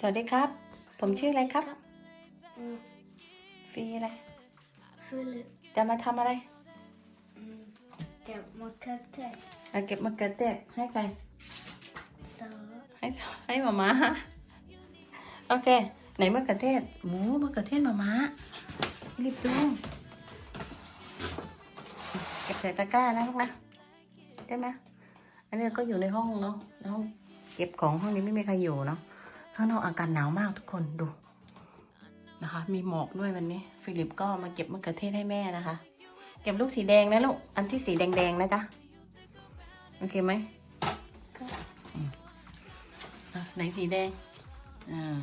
สวัสดีครับ ผมชื่ออะไรครับอืมฟีอะไรฟิลิปจะมาทำอะไรอืมเก็บมะเขือเทศมาเก็บมะเขือเทศให้ใคร ซอสให้สให้หมาม้าโอเค ไหนมะเขือเทศโอ้มะเขือเทศหมาม้ารีบดูเก็บใส่ตะกร้านะลูกนะได้ไหมอันนี้ก็อยู่ในห้องเนาะในห้องเก็บของห้องนี้ไม่มีใครอยู่เนาะ ข้างนอกอากาศหนาวมากทุกคนดูนะคะ มีหมอกด้วยวันนี้ ฟิลิปก็มาเก็บมะเขือเทศให้แม่นะคะ เก็บลูกสีแดงนะลูก อันที่สีแดงๆนะจ๊ะ โอเคไหมอะไหนสีแดง อ่า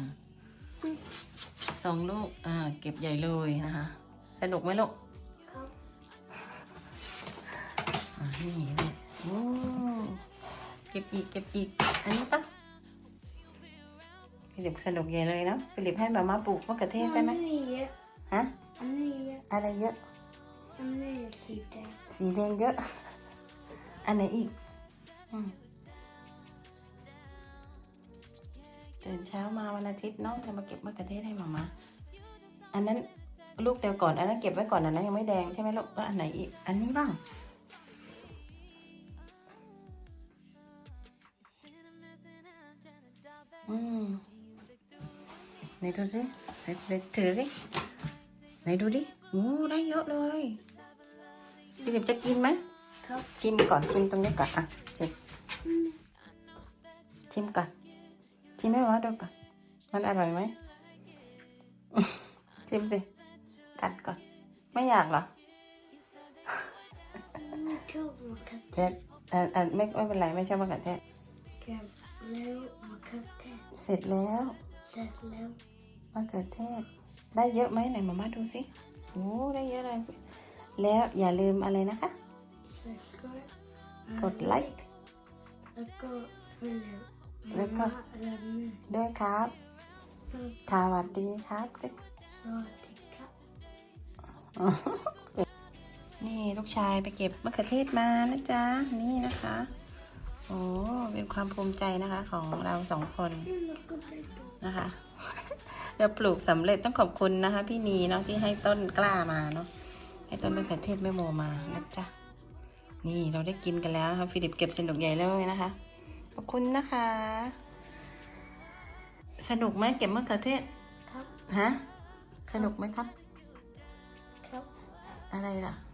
สองลูก อ่า เก็บใหญ่เลยนะคะ สนุกไหมลูกครับนี่นี่โอ้เก็บอีก เก็บอีก อันนี้ปะ ฟิลิปสนุกใหญ่เลยนะฟิลิปให้มาม่าปลูกมะเขือเทศใช่ไหมอันนี้เยอะฮะอันนี้เยอะอะไรเยอะอันนี้สีแดงสีแดงเยอะ อันไหนอีกอืมตื่นเช้ามาวันอาทิตย์น้องจะมาเก็บมะเขือเทศให้มามาอันนั้นลูกเดียวก่อนอันนั้นเก็บไว้ก่อนอันนั้นยังไม่แดงใช่ไหมลูกแล้วอันไหนอีกอันนี้บ้างอืม ไหนดูสิไหนไหนถือสิไหนดูดิโอ้ได้เยอะเลยพี่เด็บจะกินไหมครับชิมก่อนชิมตรงนี้ก่อนอะชิมอืมชิมก่อนชิมให้มาดูก่อนมันอร่อยไหมชิมสิกัดก่อนไม่อยากเหรอชอบมะเขือเทเทศอ่าอ่าไม่ไม่เป็นไรไม่ใช่มะเขือเทศเก็บแล้วมะเขือเทศเสร็จแล้ว เสร็จแล้วมะเขือเทศ ได้เยอะไหมไหนมาม่าดูสิโอ้ได้เยอะเลย แล้วอย่าลืมอะไรนะคะ subscribe กดไลค์แล้วก็ฟิลิปแล้วก็มาม่าและแม่ด้วยครับครับสวัสดีครับสวัสดีครับนี่ลูกชายไปเก็บมะเขือเทศมานะจ๊ะ นี่นะคะ โอ้เป็นความภูมิใจนะคะของเราสองคนนี่มันก็ได้ดูนะคะ เราปลูกสำเร็จต้องขอบคุณนะคะ พี่นีเนาะที่ให้ต้นกล้ามาเนาะให้ต้นมะเขือเทศแม่โมมานะจ๊ะนี่เราได้กินกันแล้วนะคะฟิลิปเก็บสนุกใหญ่เลยนะคะ ขอบคุณนะคะ สนุกไหมเก็บมะเขือเทศครับฮะสนุกไหมครับ ครับ อะไรล่ะ